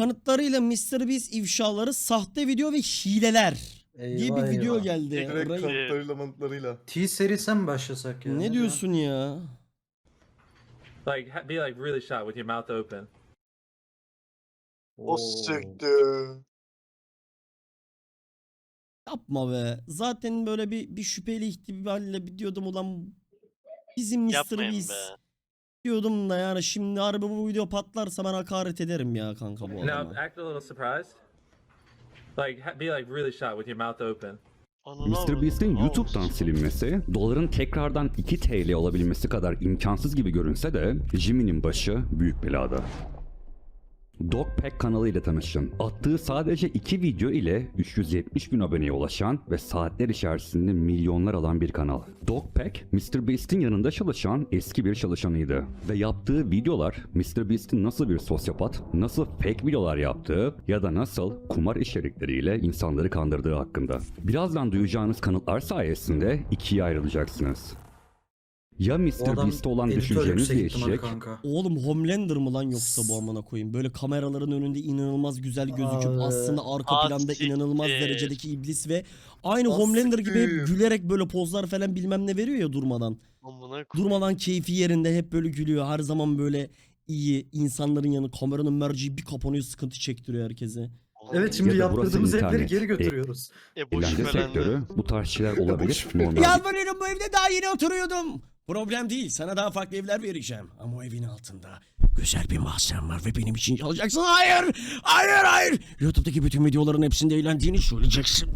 kanıtlarıyla MrBeast ifşaları sahte video ve hileler diye bir Eyvah video eyvah. geldi. Direkt kanıtlarıyla manıtlarıyla. T serisinden mi başlasak ya? ne diyorsun ya? Like ha- be like really shot with your mouth open. O siktir. Yapma be. Zaten böyle bir bir şüpheli ihtimalle bir diyordum ulan bizim Yapmayın MrBeast be. Diyordum da yani şimdi harbi bu video patlarsa ben hakaret ederim ya kanka bu Now adama. act a little surprised. Like ha- be like really shot with your mouth open. MrBeast'in ne YouTube'dan silinmesi, doların tekrardan 2 TL olabilmesi kadar imkansız gibi görünse de Jimmy'nin başı büyük belada. Dogpack kanalı ile tanışın. Attığı sadece iki video ile 370 bin aboneye ulaşan ve saatler içerisinde milyonlar alan bir kanal. Dogpack, MrBeast'in yanında çalışan eski bir çalışanıydı. Ve yaptığı videolar MrBeast'in nasıl bir sosyopat, nasıl fake videolar yaptığı ya da nasıl kumar içerikleriyle insanları kandırdığı hakkında. Birazdan duyacağınız kanıtlar sayesinde ikiye ayrılacaksınız. Ya Bu adam MrBeast'e olan düşünceniz değişecek. Oğlum Homelander mı lan yoksa bu amına koyayım? Böyle kameraların önünde inanılmaz güzel gözüküp Abi. aslında arka Ah, planda inanılmaz derecedeki iblis ve aynı Ah, Homelander gibi hep gülerek böyle pozlar falan bilmem ne veriyor ya durmadan. Amına koyayım. Durmadan keyfi yerinde hep böyle gülüyor. Her zaman böyle iyi insanların yanı kameranın merceği bir kapanıyor sıkıntı çektiriyor herkese. Evet şimdi Ya da burası yaptırdığımız evleri geri götürüyoruz. E boş Eğlence veren sektörü bu tarz şeyler olabilir. boş Normal. Yalvarıyorum bu evde daha yeni oturuyordum. Problem değil sana daha farklı evler vereceğim. Ama o evin altında güzel bir mahzen var ve benim için çalacaksın. Hayır! Hayır hayır! Youtube'daki bütün videoların hepsinde eğlendiğini söyleyeceksin.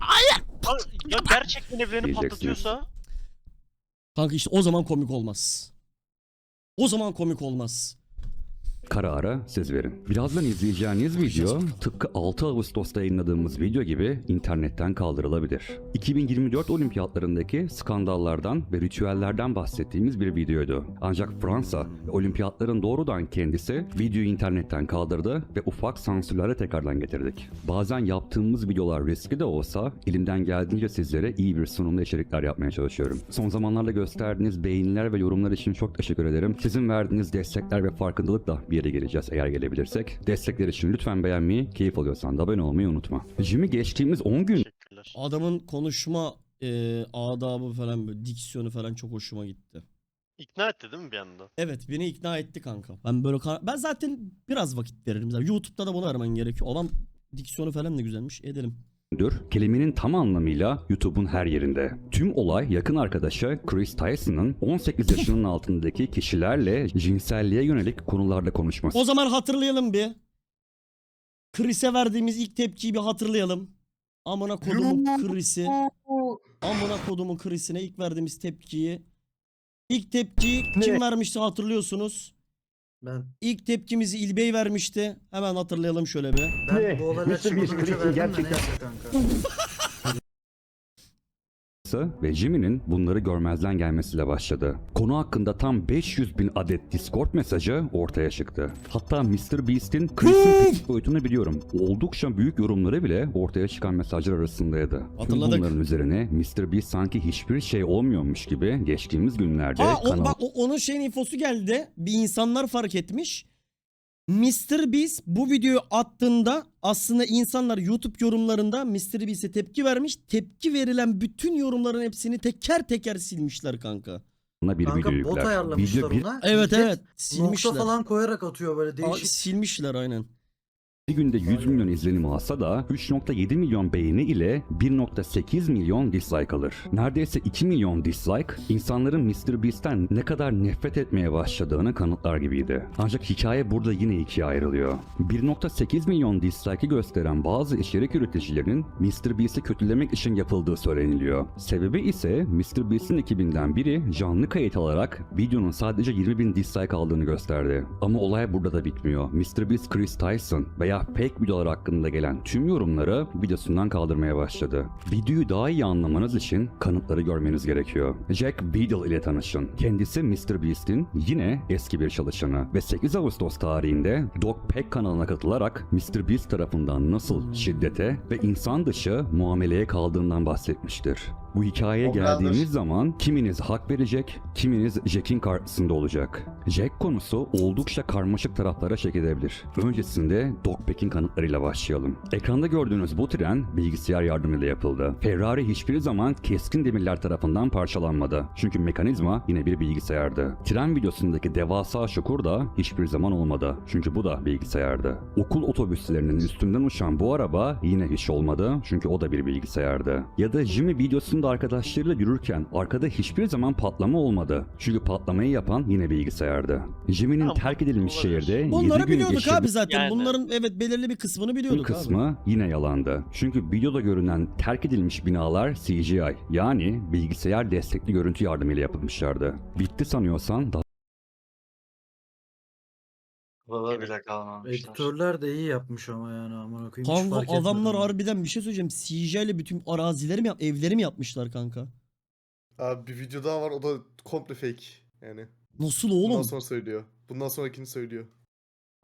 Hayır! Ya gerçekten evlerini patlatıyorsa Kanka işte o zaman komik olmaz. O zaman komik olmaz. Kararı siz verin. Birazdan izleyeceğiniz video tıpkı 6 Ağustos'ta yayınladığımız video gibi internetten kaldırılabilir. 2024 olimpiyatlarındaki skandallardan ve ritüellerden bahsettiğimiz bir videoydu. Ancak Fransa olimpiyatların doğrudan kendisi videoyu internetten kaldırdı ve ufak sansürlerle tekrardan getirdik. Bazen yaptığımız videolar riskli de olsa elimden geldiğince sizlere iyi bir sunumda içerikler yapmaya çalışıyorum. Son zamanlarda gösterdiğiniz beğeniler ve yorumlar için çok teşekkür ederim. Sizin verdiğiniz destekler ve farkındalıkla bir yere geleceğiz eğer gelebilirsek. Destekler için lütfen beğenmeyi, keyif alıyorsan da abone olmayı unutma. Jimmy geçtiğimiz 10 gün teşekkürler. Adamın konuşma e, adabı falan böyle diksiyonu falan çok hoşuma gitti. İkna etti değil mi bir anda? Evet beni ikna etti kanka. Ben böyle kar- ben zaten biraz vakit veririm. Zaten YouTube'da da bunu araman gerekiyor. Adam diksiyonu falan da güzelmiş. Edelim. Dür, kelimenin tam anlamıyla YouTube'un her yerinde. Tüm olay yakın arkadaşı Chris Tyson'ın 18 yaşının altındaki kişilerle cinselliğe yönelik konularda konuşması. O zaman hatırlayalım bir. Chris'e verdiğimiz ilk tepkiyi bir hatırlayalım. Amına kodumun Chris'i. Amına kodumun Chris'ine ilk verdiğimiz tepkiyi. İlk tepkiyi kim vermişti hatırlıyorsunuz. Ben İlk tepkimizi İlbey vermişti. Hemen hatırlayalım şöyle bir. ben bu olaylar çıkmadan önce verdim de neyse kanka. Ve Jimmy'nin bunları görmezden gelmesiyle başladı. Konu hakkında tam 500 bin adet Discord mesajı ortaya çıktı. Hatta MrBeast'in Chris'in teknik boyutunu biliyorum. Oldukça büyük yorumları bile ortaya çıkan mesajlar arasındaydı. Tüm Hatırladık. bunların üzerine MrBeast sanki hiçbir şey olmuyormuş gibi geçtiğimiz günlerde Ha o, kanal bak o- onun şeyin infosu geldi. Bir insanlar fark etmiş. Mr. Beast bu videoyu attığında aslında insanlar YouTube yorumlarında Mr. Beast'e tepki vermiş. Tepki verilen bütün yorumların hepsini teker teker silmişler kanka. bir Kanka video bot yükler. ayarlamışlar Video bir, ona. Evet evet silmişler. Nokta falan koyarak atıyor böyle Aa, değişik. silmişler aynen. Bir günde 100 milyon izlenim alsa da 3.7 milyon beğeni ile 1.8 milyon dislike alır. Neredeyse 2 milyon dislike insanların MrBeast'ten ne kadar nefret etmeye başladığını kanıtlar gibiydi. Ancak hikaye burada yine ikiye ayrılıyor. 1.8 milyon dislike'i gösteren bazı içerik üreticilerinin MrBeast'i kötülemek için yapıldığı söyleniliyor. Sebebi ise MrBeast'in ekibinden biri canlı kayıt alarak videonun sadece 20 bin dislike aldığını gösterdi. Ama olay burada da bitmiyor. MrBeast Chris Tyson veya fake videolar hakkında gelen tüm yorumları videosundan kaldırmaya başladı. Videoyu daha iyi anlamanız için kanıtları görmeniz gerekiyor. Jack Beadle ile tanışın. Kendisi MrBeast'in yine eski bir çalışanı ve 8 Ağustos tarihinde Dogpack kanalına katılarak MrBeast tarafından nasıl şiddete ve insan dışı muameleye kaldığından bahsetmiştir. Bu hikayeye O geldiğimiz zaman kiminiz hak verecek, kiminiz Jack'in karşısında olacak. Jack konusu oldukça karmaşık taraflara çekilebilir. Öncesinde Dogpack'in kanıtlarıyla başlayalım. Ekranda gördüğünüz bu tren bilgisayar yardımıyla yapıldı. Ferrari hiçbir zaman keskin demirler tarafından parçalanmadı. Çünkü mekanizma yine bir bilgisayardı. Tren videosundaki devasa şukur da hiçbir zaman olmadı. Çünkü bu da bilgisayardı. Okul otobüslerinin üstünden uçan bu araba yine hiç olmadı. Çünkü o da bir bilgisayardı. Ya da Jimmy videosunda arkadaşlarıyla yürürken arkada hiçbir zaman patlama olmadı. Çünkü patlamayı yapan yine bilgisayardı. Jimmy'nin terk edilmiş şehirde 7 Bunları gün biliyorduk geçirdiği abi zaten. Yani. Bunların evet belirli bir kısmını bu biliyorduk abi. kısmı yine yalandı. Çünkü videoda görünen terk edilmiş binalar CGI yani bilgisayar destekli görüntü yardımıyla yapılmışlardı. Bitti sanıyorsan daha Valla bile kalmamışlar. Editörler de iyi yapmış ama yani amına koyayım. hiç Kanka etmedim adamlar ben. harbiden bir şey söyleyeceğim. CGI ile bütün arazileri mi yap- evleri mi yapmışlar kanka? Abi bir video daha var o da komple fake. Yani Nasıl bundan oğlum? sonra söylüyor. Bundan sonrakini söylüyor.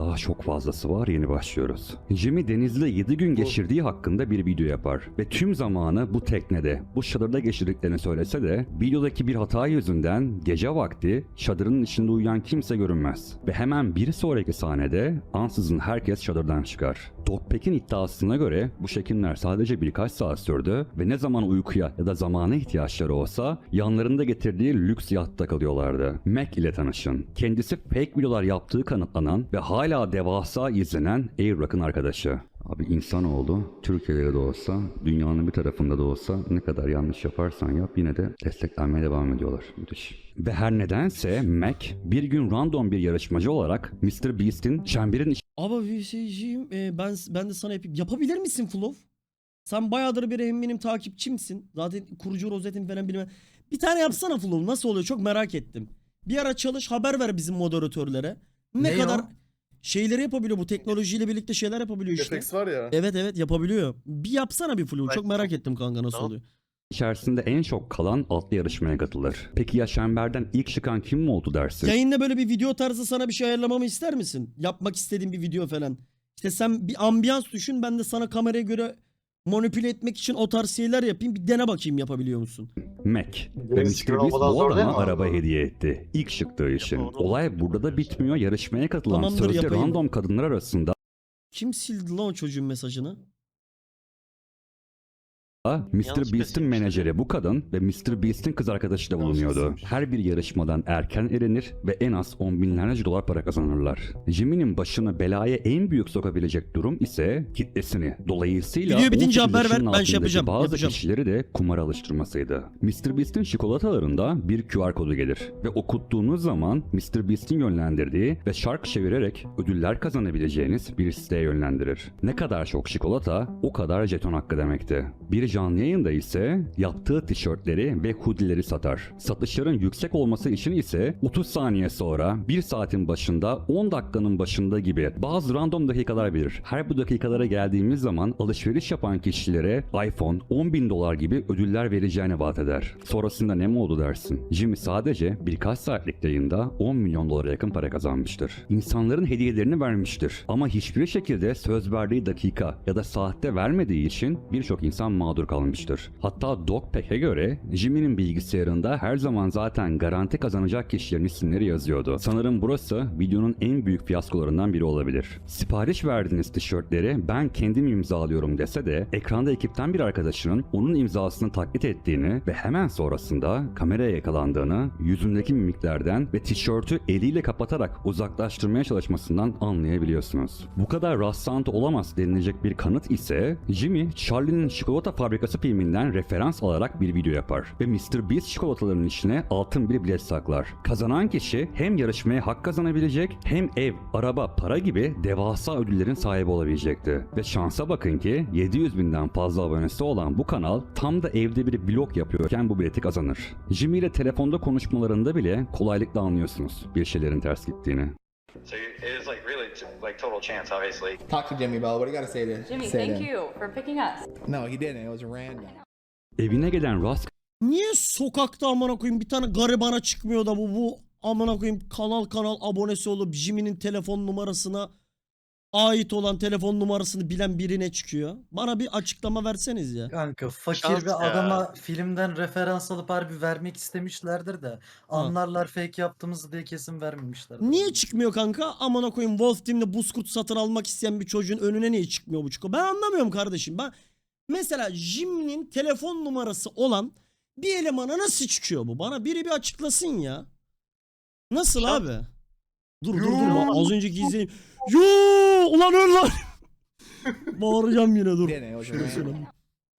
Daha çok fazlası var yeni başlıyoruz. Jimmy denizde 7 gün geçirdiği hakkında bir video yapar ve tüm zamanı bu teknede, bu çadırda geçirdiklerini söylese de videodaki bir hata yüzünden gece vakti çadırın içinde uyuyan kimse görünmez. Ve hemen bir sonraki sahnede ansızın herkes çadırdan çıkar. Dogpack'in iddiasına göre bu çekimler sadece birkaç saat sürdü ve ne zaman uykuya ya da zamana ihtiyaçları olsa yanlarında getirdiği lüks yatta kalıyorlardı. Mac ile tanışın. Kendisi fake videolar yaptığı kanıtlanan ve hala devasa izlenen Airrock'ın arkadaşı. Abi insanoğlu Türkiye'de de olsa, dünyanın bir tarafında da olsa ne kadar yanlış yaparsan yap yine de desteklenmeye devam ediyorlar. Müthiş. Ve her nedense Mac bir gün random bir yarışmacı olarak Mr. Beast'in çemberin Ama bir şeyciğim e, ben ben de sana yapayım. Yapabilir misin Flow? Sen bayağıdır bir hem benim takipçimsin. Zaten kurucu rozetin falan bilmem. Bir tane yapsana Flow. Nasıl oluyor? Çok merak ettim. Bir ara çalış haber ver bizim moderatörlere. Ne, Ne kadar o? Şeyleri yapabiliyor bu teknolojiyle birlikte şeyler yapabiliyor işte. FX var ya. Evet evet yapabiliyor. Bir yapsana bir Flow. Çok merak ettim kanka nasıl Tamam. oluyor. içerisinde en çok kalan atlı yarışmaya katılır. Peki ya çemberden ilk çıkan kim mi oldu dersin? Yayında böyle bir video tarzı sana bir şey ayarlamamı ister misin? Yapmak istediğin bir video falan. İşte sen bir ambiyans düşün ben de sana kameraya göre manipüle etmek için o tarz şeyler yapayım. Bir dene bakayım yapabiliyor musun? Mac. Beast olmadan bu adama araba hediye etti. İlk çıktığı için. Olay burada da bitmiyor. Yarışmaya katılan Tamamdır, sözde yapayım. random kadınlar arasında Kim sildi lan o çocuğun mesajını? Mr. Yanlış Beast'in menajeri bu kadın ve Mr. Beast'in kız arkadaşı da bulunuyordu. Her bir yarışmadan erken elenir ve en az on binlerce dolar para kazanırlar. Jimmy'nin başını belaya en büyük sokabilecek durum ise kitlesini. Dolayısıyla Video bitince 18 haber ver, ben şey yapacağım, Bazı yapacağım. kişileri de kumara alıştırmasıydı. Mr. Beast'in çikolatalarında bir QR kodu gelir ve okuttuğunuz zaman Mr. Beast'in yönlendirdiği ve şarkı çevirerek ödüller kazanabileceğiniz bir siteye yönlendirir. Ne kadar çok çikolata o kadar jeton hakkı demekti. Bir canlı yayında ise yaptığı tişörtleri ve hoodie'leri satar. Satışların yüksek olması için ise 30 saniye sonra 1 saatin başında 10 dakikanın başında gibi bazı random dakikalar verir. Her bu dakikalara geldiğimiz zaman alışveriş yapan kişilere iPhone 10 bin dolar gibi ödüller vereceğini vaat eder. Sonrasında ne mi oldu dersin? Jimmy sadece birkaç saatlik yayında 10 milyon dolara yakın para kazanmıştır. İnsanların hediyelerini vermiştir. Ama hiçbir şekilde söz verdiği dakika ya da saatte vermediği için birçok insan mağdur kalmıştır. Hatta Dogpack'e göre Jimmy'nin bilgisayarında her zaman zaten garanti kazanacak kişilerin isimleri yazıyordu. Sanırım burası videonun en büyük fiyaskolarından biri olabilir. Sipariş verdiğiniz tişörtleri ben kendim imzalıyorum dese de ekranda ekipten bir arkadaşının onun imzasını taklit ettiğini ve hemen sonrasında kameraya yakalandığını yüzündeki mimiklerden ve tişörtü eliyle kapatarak uzaklaştırmaya çalışmasından anlayabiliyorsunuz. Bu kadar rastlantı olamaz denilecek bir kanıt ise Jimmy Charlie'nin çikolata fabrikası filminden referans alarak bir video yapar ve Mr. Beast çikolatalarının içine altın bir bilet saklar. Kazanan kişi hem yarışmaya hak kazanabilecek hem ev, araba, para gibi devasa ödüllerin sahibi olabilecekti. Ve şansa bakın ki 700 binden fazla abonesi olan bu kanal tam da evde bir vlog yapıyorken bu bileti kazanır. Jimmy ile telefonda konuşmalarında bile kolaylıkla anlıyorsunuz bir şeylerin ters gittiğini. So it is like really t- like total chance, obviously. Talk to Jimmy about what do you got to say to Jimmy, say thank that? you for picking us. No, he didn't. It was random. Evine gelen Rusk Niye sokakta amına koyayım bir tane garibana çıkmıyor da bu bu amına koyayım kanal kanal abonesi olup Jimmy'nin telefon numarasına ait olan telefon numarasını bilen birine çıkıyor. Bana bir açıklama verseniz ya. Kanka fakir Şans bir ya. adama filmden referans alıp harbi vermek istemişlerdir de anlarlar fake yaptığımızı diye kesin vermemişler. Niye çıkmıyor kanka? Amına koyayım Wolf Team'de buzkurt satın almak isteyen bir çocuğun önüne niye çıkmıyor bu çıkıyor? Ben anlamıyorum kardeşim. Ben mesela Jim'nin telefon numarası olan bir elemana nasıl çıkıyor bu? Bana biri bir açıklasın ya. Nasıl abi? Dur dur dur. Az önceki izleyin. Yoo! Ulan öl lan. Bağıracağım yine dur. Şöyle random. söyleyeyim.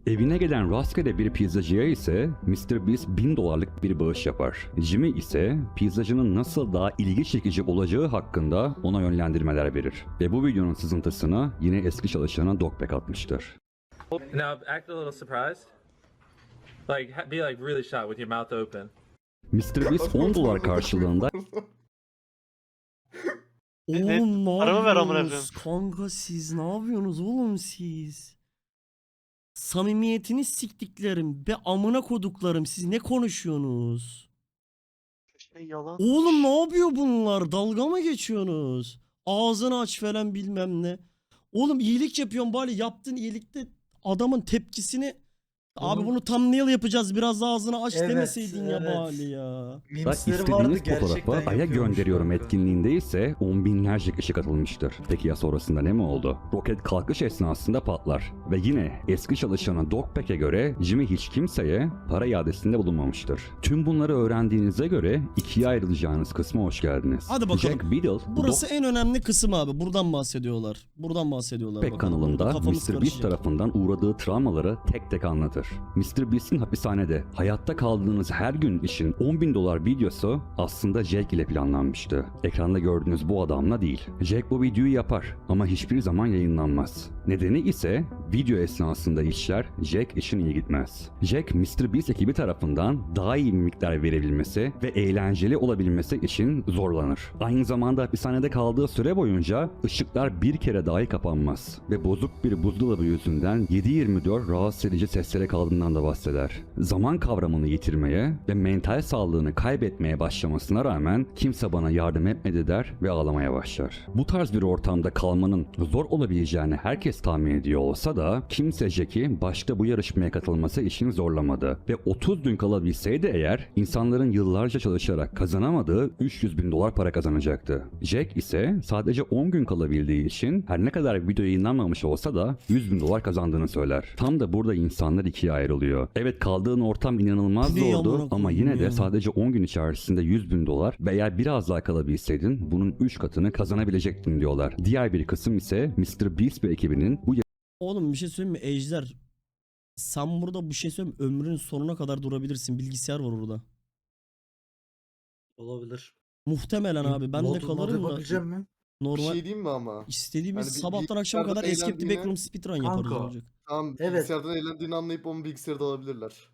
Evine gelen rastgele bir pizzacıya ise Mr. Beast 1000 dolarlık bir bağış yapar. Jimmy ise pizzacının nasıl daha ilgi çekici olacağı hakkında ona yönlendirmeler verir. Ve bu videonun sızıntısına yine eski çalışana Dogpack atmıştır. Now act a little surprised. Like be like really shocked with your mouth open. Mr. Beast 10 dolar karşılığında Oğlum ne paramı ver amına yapıyorsunuz? Kanka siz ne yapıyorsunuz oğlum siz? Samimiyetini siktiklerim be amına koduklarım siz ne konuşuyorsunuz? Şey yalan. Oğlum ne yapıyor bunlar? Dalga mı geçiyorsunuz? Ağzını aç falan bilmem ne. Oğlum iyilik yapıyorsun bari yaptığın iyilikte adamın tepkisini Abi bunu thumbnail yapacağız biraz daha ağzını aç Evet, demeseydin ya evet. bari ya. Da Memesleri vardı istediğiniz gerçekten Ay'a yapıyormuş gönderiyorum kanka. etkinliğinde ise on binlerce kişi katılmıştır. Peki ya sonrasında ne mi oldu? Roket kalkış esnasında patlar. Ve yine eski çalışanı Dogpack'e göre Jimmy hiç kimseye para iadesinde bulunmamıştır. Tüm bunları öğrendiğinize göre ikiye ayrılacağınız kısma hoş geldiniz. Hadi bakalım. Jack Biddle, Burası en önemli kısım abi. Buradan bahsediyorlar. Buradan bahsediyorlar. Dogpack bakalım. kanalında kafamız Mr. Beast karışacak. tarafından uğradığı travmaları tek tek anlatır. Mr. Beast'in hapishanede hayatta kaldığınız her gün için 10 bin dolar videosu aslında Jack ile planlanmıştı. Ekranda gördüğünüz bu adamla değil. Jack bu videoyu yapar ama hiçbir zaman yayınlanmaz. Nedeni ise video esnasında işler Jack için iyi gitmez. Jack Mr. Beast ekibi tarafından daha iyi bir miktar verebilmesi ve eğlenceli olabilmesi için zorlanır. Aynı zamanda hapishanede kaldığı süre boyunca ışıklar bir kere dahi kapanmaz ve bozuk bir buzdolabı yüzünden 7-24 rahatsız edici seslere kaldığından da bahseder. Zaman kavramını yitirmeye ve mental sağlığını kaybetmeye başlamasına rağmen kimse bana yardım etmedi der ve ağlamaya başlar. Bu tarz bir ortamda kalmanın zor olabileceğini herkes tahmin ediyor olsa da kimse Jack'i başta bu yarışmaya katılması için zorlamadı ve 30 gün kalabilseydi eğer insanların yıllarca çalışarak kazanamadığı 300 bin dolar para kazanacaktı. Jack ise sadece 10 gün kalabildiği için her ne kadar video yayınlanmamış olsa da 100 bin dolar kazandığını söyler. Tam da burada insanlar ikiye ayrılıyor. Evet kaldığın ortam inanılmaz zordu ama yine de ya. sadece 10 gün içerisinde 100 bin dolar veya biraz daha kalabilseydin bunun 3 katını kazanabilecektin diyorlar. Diğer bir kısım ise Mr. Beast ve ekibinin bu Oğlum bir şey söyleyeyim mi? Ejder. Sen burada bir şey söyleyeyim mi? Ömrünün sonuna kadar durabilirsin. Bilgisayar var orada. Olabilir. Muhtemelen abi. Ben de Mod- mod kalırım da. yapabileceğim mi? Bir Normal şey diyeyim mi ama? istediğimiz Hani bir sabahtan akşama kadar Escape the eğlendiğine- Backroom speedrun yaparız Kanka. olacak. Tamam Evet. bilgisayardan eğlendiğini anlayıp onu bilgisayarda alabilirler.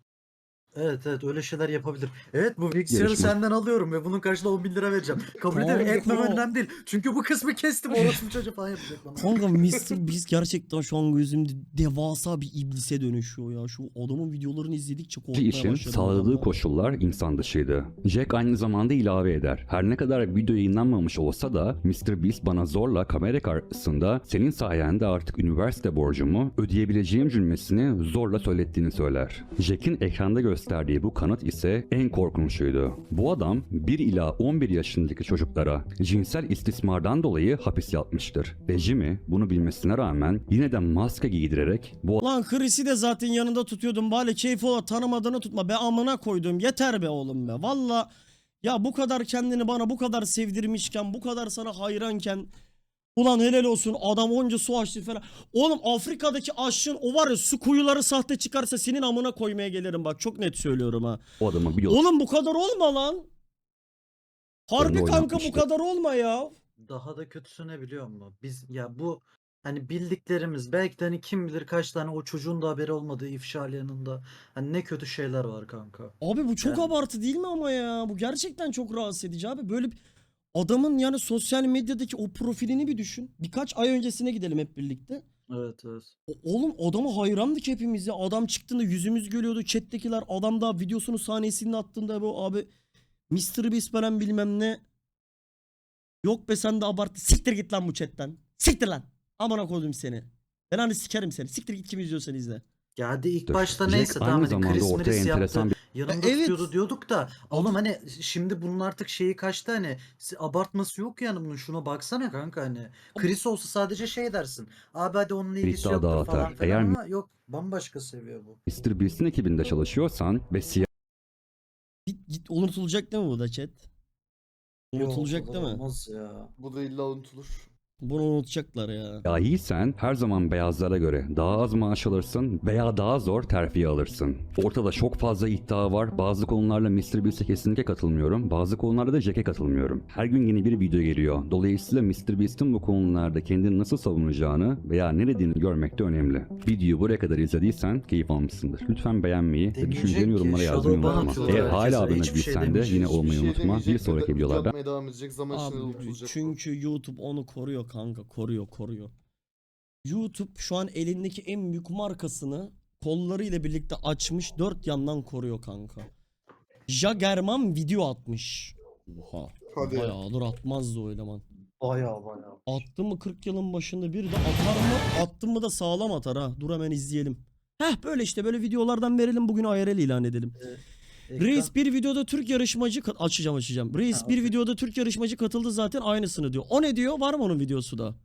Evet evet öyle şeyler yapabilir. Evet bu bilgisayarı senden alıyorum ve bunun karşılığında 10 bin lira vereceğim. Kabul ederim etmem önemli değil. Çünkü bu kısmı kestim orospu çocuğu falan yapacak bana. Kanka Mr. Beast gerçekten şu an gözümde devasa bir iblise dönüşüyor ya. Şu adamın videolarını izledikçe korkmaya işin başladım. sağladığı koşullar insan dışıydı. Jack aynı zamanda ilave eder. Her ne kadar video yayınlanmamış olsa da Mr. Beast bana zorla kamera karşısında senin sayende artık üniversite borcumu ödeyebileceğim cümlesini zorla söylettiğini söyler. Jack'in ekranda gösterdiği bu kanıt ise en korkunçuydu. Bu adam 1 ila 11 yaşındaki çocuklara cinsel istismardan dolayı hapis yatmıştır. Ve Jimmy bunu bilmesine rağmen yine de maske giydirerek bu Lan Chris'i de zaten yanında tutuyordum. Bari keyfi ola tanımadığını tutma. Be amına koydum. Yeter be oğlum be. Valla ya bu kadar kendini bana bu kadar sevdirmişken, bu kadar sana hayranken Ulan helal olsun adam onca su açtı falan. Oğlum Afrika'daki aşçın o var ya su kuyuları sahte çıkarsa senin amına koymaya gelirim bak çok net söylüyorum ha. o adamı bir Oğlum bu kadar olma lan. Harbi Oyunu kanka bu oynatmıştı. kadar olma ya. Daha da kötüsü ne biliyor musun? Biz ya bu hani bildiklerimiz belki de hani kim bilir kaç tane o çocuğun da haberi olmadığı ifşa yanında hani ne kötü şeyler var kanka. Abi bu çok Yani- abartı değil mi ama ya? Bu gerçekten çok rahatsız edici abi. Böyle bir adamın yani sosyal medyadaki o profilini bir düşün. Birkaç ay öncesine gidelim hep birlikte. Evet evet. O- Oğlum adama hayrandık hepimiz ya. Adam çıktığında yüzümüz gülüyordu. Chat'tekiler adam daha videosunu sahnesini attığında bu abi Mr. Beast falan bilmem ne. Yok be sen de abarttı. Siktir git lan bu chatten. Siktir lan. Amına koydum seni. Ben hani sikerim seni. Siktir git kim izliyorsan izle. Ya hadi ilk başta Jack neyse tamam aynı hadi zamanda Chris ortaya Miris enteresan yaptı. Yanında Evet. tutuyordu diyorduk da oğlum hani şimdi bunun artık şeyi kaçtı hani si- abartması yok yani bunun şuna baksana kanka hani Chris olsa sadece şey dersin abi hadi onun ilgisi daha yoktur dağıtar. falan filan Eğer- ama yok bambaşka seviye bu. Mr. Beast'in ekibinde çalışıyorsan ve Git, git unutulacak değil mi bu da chat? Unutulacak Yok, değil mi? Olmaz ya. Bu da illa unutulur. Bunu unutacaklar ya. Siyahiysen her zaman beyazlara göre daha az maaş alırsın veya daha zor terfi alırsın. Ortada çok fazla iddia var. Bazı konularla Mr. Beast'e kesinlikle katılmıyorum. Bazı konularda da Jack'e katılmıyorum. Her gün yeni bir video geliyor. Dolayısıyla Mr. Beast'in bu konularda kendini nasıl savunacağını veya ne dediğini görmek de önemli. Videoyu buraya kadar izlediysen keyif almışsındır. Lütfen beğenmeyi ve ki, yorumlara yazmayı unutma. Eğer hala abone şey değilsen de yine olmayı şey unutma. Bir sonraki video videolarda çünkü YouTube onu koruyor kanka. Koruyor koruyor. YouTube şu an elindeki en büyük markasını kollarıyla birlikte açmış dört yandan koruyor kanka. Jagerman video atmış. Oha. Hadi. Bayağıdır atmazdı o eleman. Baya baya. Attı mı 40 yılın başında bir de atar mı? Attın mı da sağlam atar ha. Dur hemen izleyelim. Heh böyle işte böyle videolardan verelim bugün IRL ilan edelim. Reis bir videoda Türk yarışmacı açacağım açacağım. Reis Ha, bir videoda Türk yarışmacı katıldı zaten aynısını diyor. O ne diyor? Var mı onun videosu da?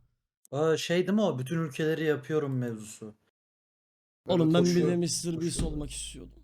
Aa, şey değil mi o bütün ülkeleri yapıyorum mevzusu. Oğlum ben bir Mr. Beast olmak istiyordum.